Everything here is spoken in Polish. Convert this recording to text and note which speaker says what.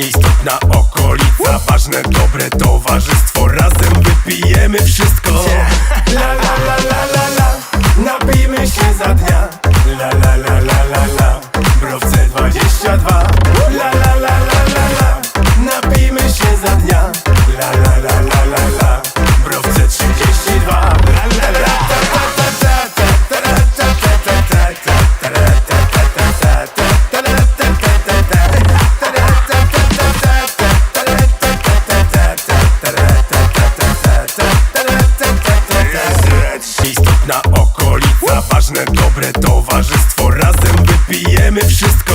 Speaker 1: Miejskitna okolica, ważne, dobre towarzystwo. Razem wypijemy wszystko. Yeah. La la la la la la, napijmy się za dnia. La la la la la la, browce 22 La la la la la la, napijmy się za dnia. La la piękna okolica Ważne, dobre towarzystwo. Razem wypijemy wszystko.